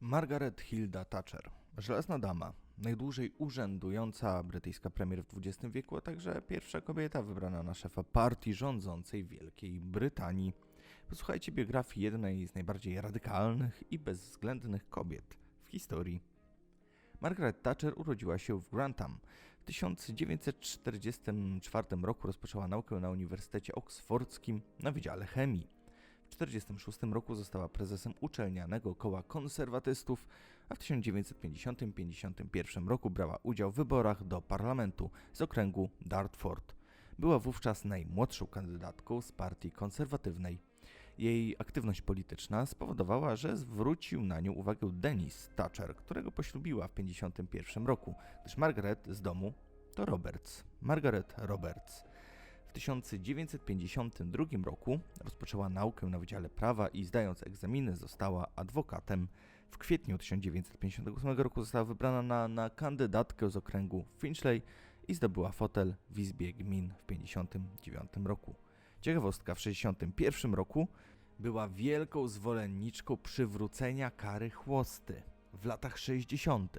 Margaret Hilda Thatcher, żelazna dama, najdłużej urzędująca brytyjska premier w XX wieku, a także pierwsza kobieta wybrana na szefa partii rządzącej Wielkiej Brytanii. Posłuchajcie biografii jednej z najbardziej radykalnych i bezwzględnych kobiet w historii. Margaret Thatcher urodziła się w Grantham. W 1944 roku rozpoczęła naukę na Uniwersytecie Oksfordzkim na Wydziale Chemii. W 1946 roku została prezesem uczelnianego koła konserwatystów, a w 1950-51 roku brała udział w wyborach do parlamentu z okręgu Dartford. Była wówczas najmłodszą kandydatką z partii konserwatywnej. Jej aktywność polityczna spowodowała, że zwrócił na nią uwagę Dennis Thatcher, którego poślubiła w 1951 roku, gdyż Margaret z domu to Roberts. Margaret Roberts. W 1952 roku rozpoczęła naukę na Wydziale Prawa i zdając egzaminy została adwokatem. W kwietniu 1958 roku została wybrana na, na kandydatkę z okręgu Finchley i zdobyła fotel w Izbie Gmin w 1959 roku. Ciekawostka, w 1961 roku była wielką zwolenniczką przywrócenia kary chłosty w latach 60.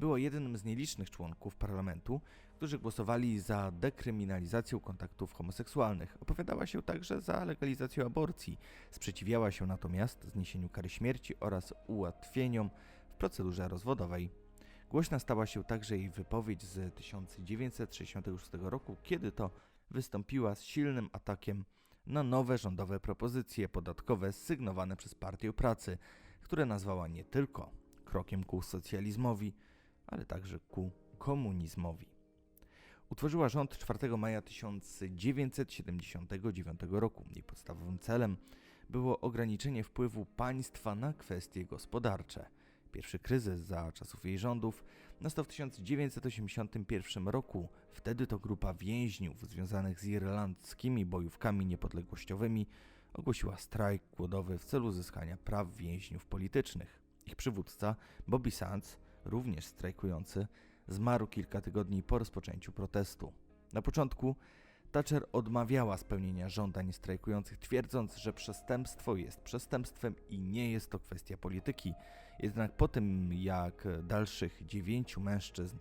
Była jednym z nielicznych członków parlamentu, którzy głosowali za dekryminalizacją kontaktów homoseksualnych. Opowiadała się także za legalizacją aborcji. Sprzeciwiała się natomiast zniesieniu kary śmierci oraz ułatwieniom w procedurze rozwodowej. Głośna stała się także jej wypowiedź z 1966 roku, kiedy to wystąpiła z silnym atakiem na nowe rządowe propozycje podatkowe sygnowane przez Partię Pracy, które nazwała nie tylko krokiem ku socjalizmowi, ale także ku komunizmowi. Utworzyła rząd 4 maja 1979 roku. Jej podstawowym celem było ograniczenie wpływu państwa na kwestie gospodarcze. Pierwszy kryzys za czasów jej rządów nastał w 1981 roku. Wtedy to grupa więźniów związanych z irlandzkimi bojówkami niepodległościowymi ogłosiła strajk głodowy w celu uzyskania praw więźniów politycznych. Ich przywódca, Bobby Sands, również strajkujący, zmarł kilka tygodni po rozpoczęciu protestu. Na początku Thatcher odmawiała spełnienia żądań strajkujących, twierdząc, że przestępstwo jest przestępstwem i nie jest to kwestia polityki. Jednak po tym, jak dalszych dziewięciu mężczyzn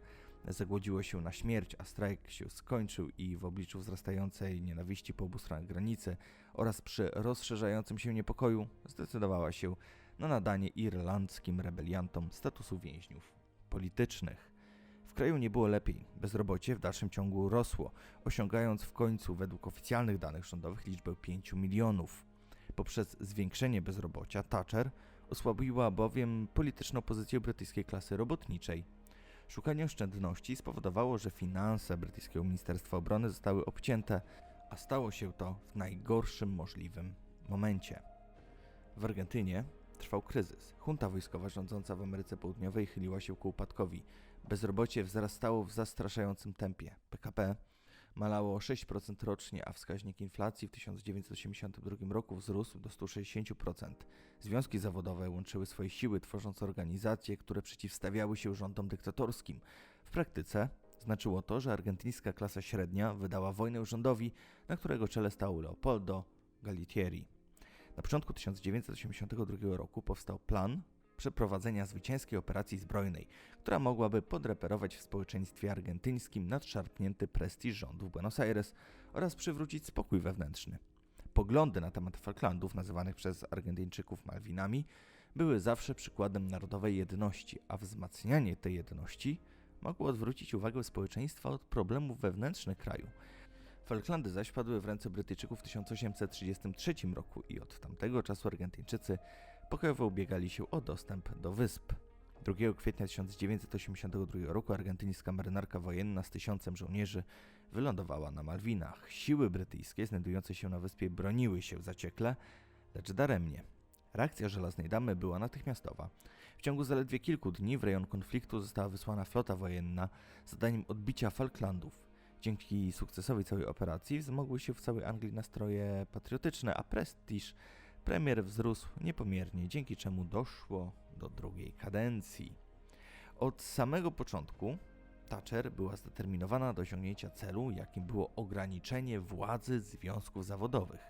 zagłodziło się na śmierć, a strajk się skończył i w obliczu wzrastającej nienawiści po obu stronach granicy oraz przy rozszerzającym się niepokoju zdecydowała się na nadanie irlandzkim rebeliantom statusu więźniów politycznych. Kraju nie było lepiej. Bezrobocie w dalszym ciągu rosło, osiągając w końcu według oficjalnych danych rządowych liczbę 5 milionów. Poprzez zwiększenie bezrobocia Thatcher osłabiła bowiem polityczną pozycję brytyjskiej klasy robotniczej. Szukanie oszczędności spowodowało, że finanse brytyjskiego Ministerstwa Obrony zostały obcięte, a stało się to w najgorszym możliwym momencie. W Argentynie trwał kryzys. Junta wojskowa rządząca w Ameryce Południowej chyliła się ku upadkowi. Bezrobocie wzrastało w zastraszającym tempie. PKB malało o 6% rocznie, a wskaźnik inflacji w 1982 roku wzrósł do 160%. Związki zawodowe łączyły swoje siły, tworząc organizacje, które przeciwstawiały się rządom dyktatorskim. W praktyce znaczyło to, że argentyńska klasa średnia wydała wojnę rządowi, na którego czele stał Leopoldo Galtieri. Na początku 1982 roku powstał plan przeprowadzenia zwycięskiej operacji zbrojnej, która mogłaby podreperować w społeczeństwie argentyńskim nadszarpnięty prestiż rządu w Buenos Aires oraz przywrócić spokój wewnętrzny. Poglądy na temat Falklandów, nazywanych przez Argentyńczyków Malwinami, były zawsze przykładem narodowej jedności, a wzmacnianie tej jedności mogło odwrócić uwagę społeczeństwa od problemów wewnętrznych kraju. Falklandy zaś padły w ręce Brytyjczyków w 1833 roku i od tamtego czasu Argentyńczycy pokojowo ubiegali się o dostęp do wysp. 2 kwietnia 1982 roku argentyńska marynarka wojenna z tysiącem żołnierzy wylądowała na Malwinach. Siły brytyjskie znajdujące się na wyspie broniły się zaciekle, lecz daremnie. Reakcja Żelaznej Damy była natychmiastowa. W ciągu zaledwie kilku dni w rejon konfliktu została wysłana flota wojenna z zadaniem odbicia Falklandów. Dzięki sukcesowi całej operacji wzmogły się w całej Anglii nastroje patriotyczne, a prestiż premier wzrósł niepomiernie, dzięki czemu doszło do drugiej kadencji. Od samego początku Thatcher była zdeterminowana do osiągnięcia celu, jakim było ograniczenie władzy związków zawodowych.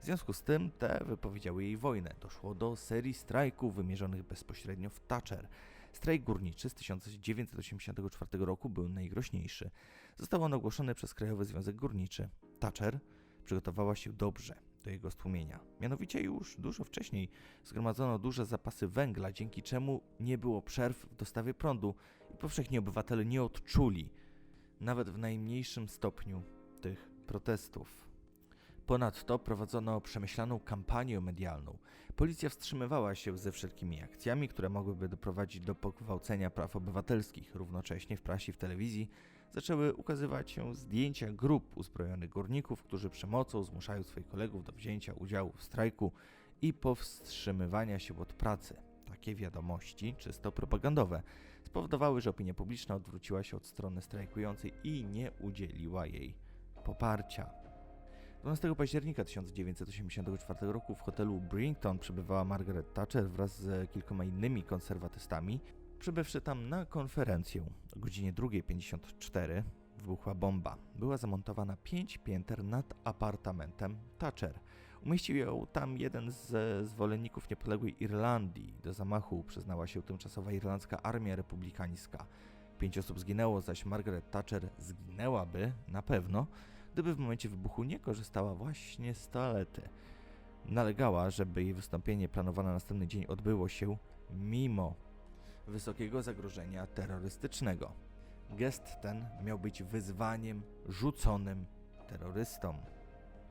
W związku z tym te wypowiedziały jej wojnę. Doszło do serii strajków wymierzonych bezpośrednio w Thatcher. Strajk górniczy z 1984 roku był najgroźniejszy. Został on ogłoszony przez Krajowy Związek Górniczy. Thatcher przygotowała się dobrze do jego stłumienia. Mianowicie już dużo wcześniej zgromadzono duże zapasy węgla, dzięki czemu nie było przerw w dostawie prądu i powszechnie obywatele nie odczuli, nawet w najmniejszym stopniu, tych protestów. Ponadto prowadzono przemyślaną kampanię medialną. Policja wstrzymywała się ze wszelkimi akcjami, które mogłyby doprowadzić do pogwałcenia praw obywatelskich. Równocześnie w prasie i w telewizji zaczęły ukazywać się zdjęcia grup uzbrojonych górników, którzy przemocą zmuszają swoich kolegów do wzięcia udziału w strajku i powstrzymywania się od pracy. Takie wiadomości, czysto propagandowe, spowodowały, że opinia publiczna odwróciła się od strony strajkującej i nie udzieliła jej poparcia. 12 października 1984 roku w hotelu Brington przebywała Margaret Thatcher wraz z kilkoma innymi konserwatystami, przybywszy tam na konferencję. O godzinie 2.54 wybuchła bomba. Była zamontowana pięć pięter nad apartamentem Thatcher. Umieścił ją tam jeden z zwolenników niepodległej Irlandii. Do zamachu przyznała się tymczasowa irlandzka armia republikańska. Pięć osób zginęło, zaś Margaret Thatcher zginęłaby na pewno, gdyby w momencie wybuchu nie korzystała właśnie z toalety. Nalegała, żeby jej wystąpienie planowane na następny dzień odbyło się mimo wysokiego zagrożenia terrorystycznego. Gest ten miał być wyzwaniem rzuconym terrorystom.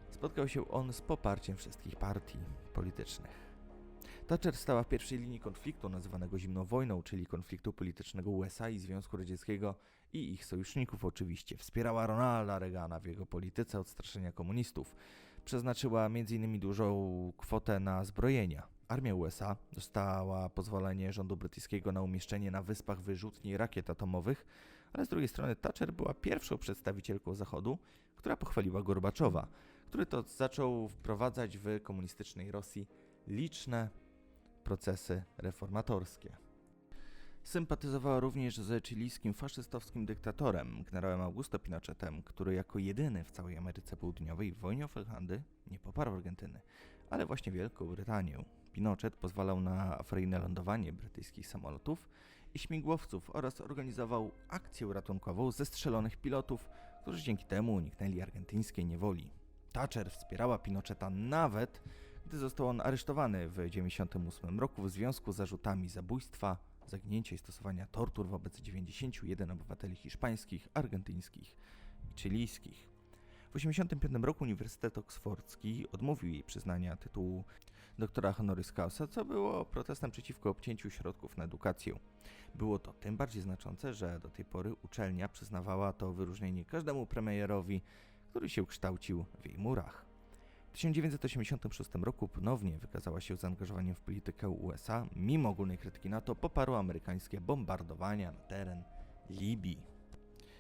Spotkał się on z poparciem wszystkich partii politycznych. Thatcher stała w pierwszej linii konfliktu nazywanego zimną wojną, czyli konfliktu politycznego USA i Związku Radzieckiego i ich sojuszników oczywiście. Wspierała Ronalda Reagana w jego polityce odstraszenia komunistów. Przeznaczyła m.in. dużą kwotę na zbrojenia. Armia USA dostała pozwolenie rządu brytyjskiego na umieszczenie na wyspach wyrzutni rakiet atomowych, ale z drugiej strony Thatcher była pierwszą przedstawicielką Zachodu, która pochwaliła Gorbaczowa, który to zaczął wprowadzać w komunistycznej Rosji liczne procesy reformatorskie. Sympatyzowała również z chilijskim faszystowskim dyktatorem, generałem Augusto Pinochetem, który jako jedyny w całej Ameryce Południowej w wojnie o Falklandy nie poparł Argentyny, ale właśnie Wielką Brytanię. Pinochet pozwalał na awaryjne lądowanie brytyjskich samolotów i śmigłowców oraz organizował akcję ratunkową zestrzelonych pilotów, którzy dzięki temu uniknęli argentyńskiej niewoli. Thatcher wspierała Pinocheta nawet, gdy został on aresztowany w 1998 roku w związku z zarzutami zabójstwa, zaginięcia i stosowania tortur wobec 91 obywateli hiszpańskich, argentyńskich i chilijskich. W 1985 roku Uniwersytet Oksfordzki odmówił jej przyznania tytułu doktora honoris causa, co było protestem przeciwko obcięciu środków na edukację. Było to tym bardziej znaczące, że do tej pory uczelnia przyznawała to wyróżnienie każdemu premierowi, który się kształcił w jej murach. W 1986 roku ponownie wykazała się zaangażowaniem w politykę USA, mimo ogólnej krytyki NATO poparła amerykańskie bombardowania na teren Libii.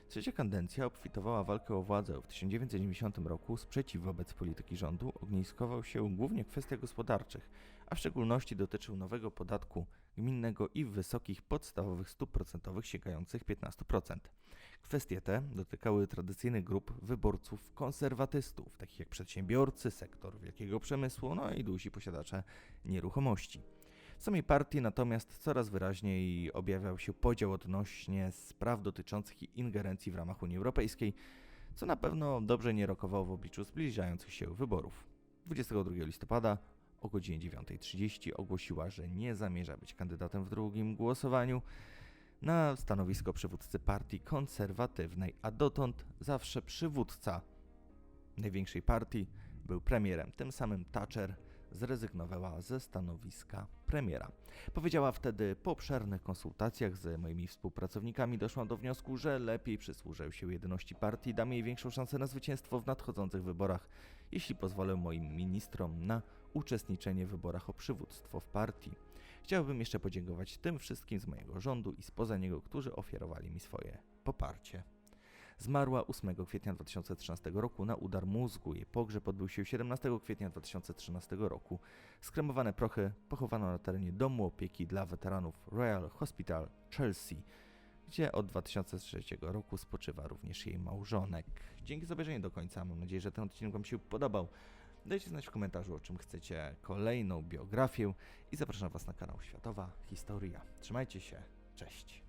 Trzecia kadencja obfitowała walkę o władzę. W 1990 roku sprzeciw wobec polityki rządu ogniskował się głównie w kwestiach gospodarczych, a w szczególności dotyczył nowego podatku gminnego i wysokich podstawowych stóp procentowych sięgających 15%. Kwestie te dotykały tradycyjnych grup wyborców konserwatystów, takich jak przedsiębiorcy, sektor wielkiego przemysłu, no i duzi posiadacze nieruchomości. W samej partii natomiast coraz wyraźniej objawiał się podział odnośnie spraw dotyczących ingerencji w ramach Unii Europejskiej, co na pewno dobrze nie rokowało w obliczu zbliżających się wyborów. 22 listopada o godzinie 9.30 ogłosiła, że nie zamierza być kandydatem w drugim głosowaniu na stanowisko przywódcy partii konserwatywnej, a dotąd zawsze przywódca największej partii był premierem. Tym samym Thatcher zrezygnowała ze stanowiska premiera. Powiedziała wtedy, po obszernych konsultacjach z moimi współpracownikami doszłam do wniosku, że lepiej przysłużę się jedności partii, dam jej większą szansę na zwycięstwo w nadchodzących wyborach, jeśli pozwolę moim ministrom na uczestniczenie w wyborach o przywództwo w partii. Chciałbym jeszcze podziękować tym wszystkim z mojego rządu i spoza niego, którzy ofiarowali mi swoje poparcie. Zmarła 8 kwietnia 2013 roku na udar mózgu. Jej pogrzeb odbył się 17 kwietnia 2013 roku. Skremowane prochy pochowano na terenie Domu Opieki dla Weteranów Royal Hospital Chelsea, gdzie od 2003 roku spoczywa również jej małżonek. Dzięki za obejrzenie do końca. Mam nadzieję, że ten odcinek Wam się podobał. Dajcie znać w komentarzu, o czym chcecie kolejną biografię i zapraszam Was na kanał Światowa Historia. Trzymajcie się, cześć.